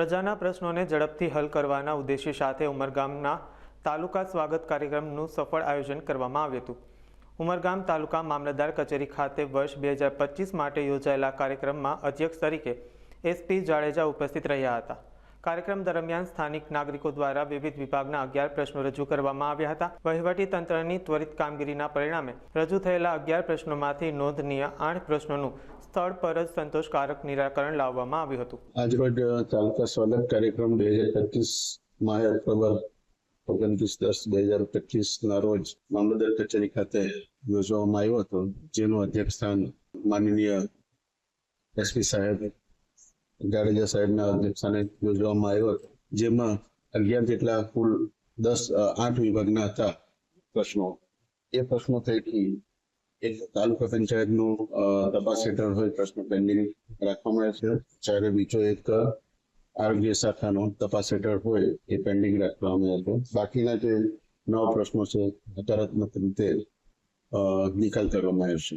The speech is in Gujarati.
પ્રજાના પ્રશ્નોને ઝડપથી હલ કરવાના ઉદ્દેશ્ય સાથે ઉમરગામના તાલુકા સ્વાગત કાર્યક્રમનું સફળ આયોજન કરવામાં આવ્યું હતું. ઉમરગામ તાલુકા મામલતદાર કચેરી ખાતે વર્ષ બે હજાર પચીસ માટે યોજાયેલા કાર્યક્રમમાં અધ્યક્ષ તરીકે એસપી જાડેજા ઉપસ્થિત રહ્યા હતા. કાર્યક્રમ દરમિયાન સ્થાનિક નાગરિકો દ્વારા વિવિધ વિભાગના અગિયાર પ્રશ્નો રજૂ કરવામાં આવ્યા હતા. વહીવટી ત્વરિત કામગીરીના પરિણામે રજૂ થયેલા અગિયાર પ્રશ્નોમાંથી નોંધનીય આઠ પ્રશ્નોનું સ્થળ પર જ સંતોષકારક નિરાકરણ લાવવામાં આવ્યું હતું. આજરોજ તાલુકા સ્વાગત કાર્યક્રમ બે હજાર પચીસ માય ઓક્ટોબર ઓગણત્રીસ દસ બે હજાર પચીસ ના રોજ મામલતદાર કચેરી ખાતે યોજવામાં આવ્યો હતો. જેનું અધ્યક્ષ સ્થાન માનનીય એસપી સાહેબ જાડેજા સાહેબના અધ્યક્ષસ્થાને યોજવામાં આવ્યો જેમાં અગિયાર જેટલા કુલ દસ આઠ વિભાગના હતા. પ્રશ્નો. એ પ્રશ્નો થઈથી એક તાલુકા પંચાયતનું તપાસ હેઠળ હોય પ્રશ્ન પેન્ડિંગ રાખવામાં આવે છે. જ્યારે બીજો એક આરોગ્ય શાખાનો તપાસ હેઠળ હોય એ પેન્ડિંગ રાખવામાં આવે છે. બાકીના જે નવ પ્રશ્નો છે હકારાત્મક રીતે નિકાલ કરવામાં આવ્યો છે.